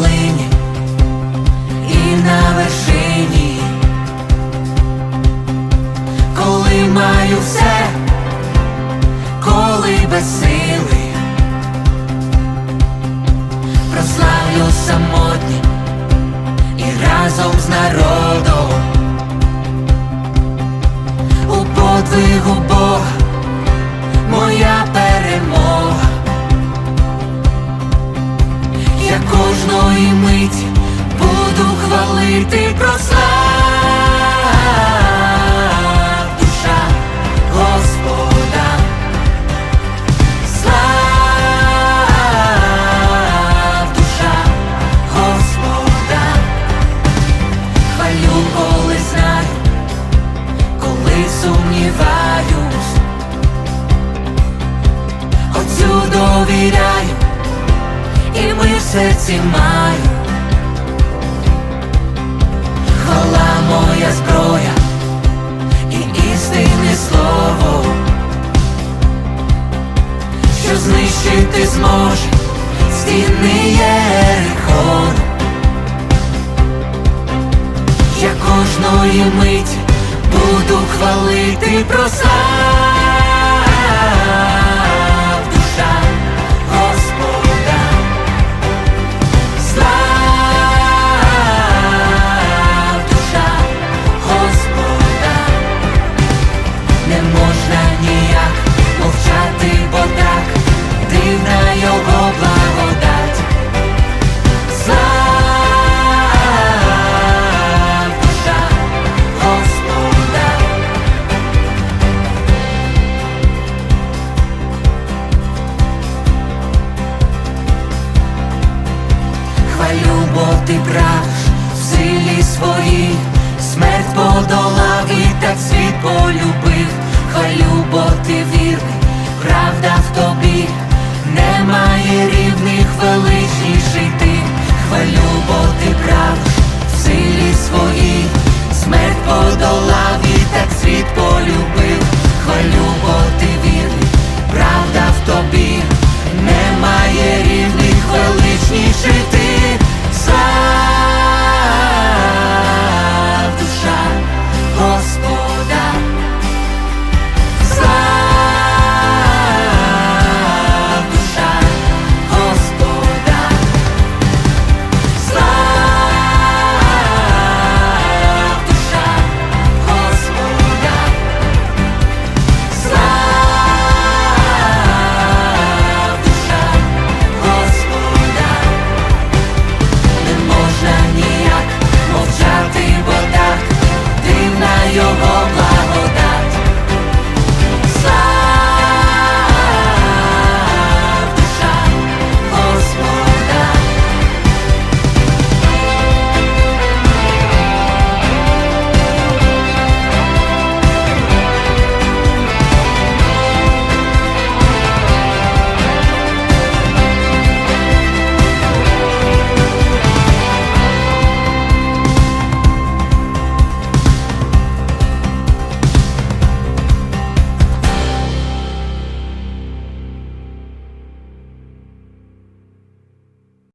долині і на вершині, коли маю все, коли без сили, прославлю самотні і разом з народом у подвигу Бога моя. Хвалити прослав душа Господа. Слав душа Господа. Хвалю, коли знаю, коли сумніваюсь. Отцю довіряю і ми в серці маю. Що знищити зможе стіни Єрихон. Я кожної миті буду хвалити прослав ти правиш в силі своїй, смерть подолав і так світ полюбив. Хвалю, бо ти вірний, правда в тобі, немає рівних величніший ти. Хвалю, бо ти правиш в силі своїй, смерть подолав і так світ полюбив. Хвалю, бо ти вірний, правда в тобі, немає рівних величніший ти.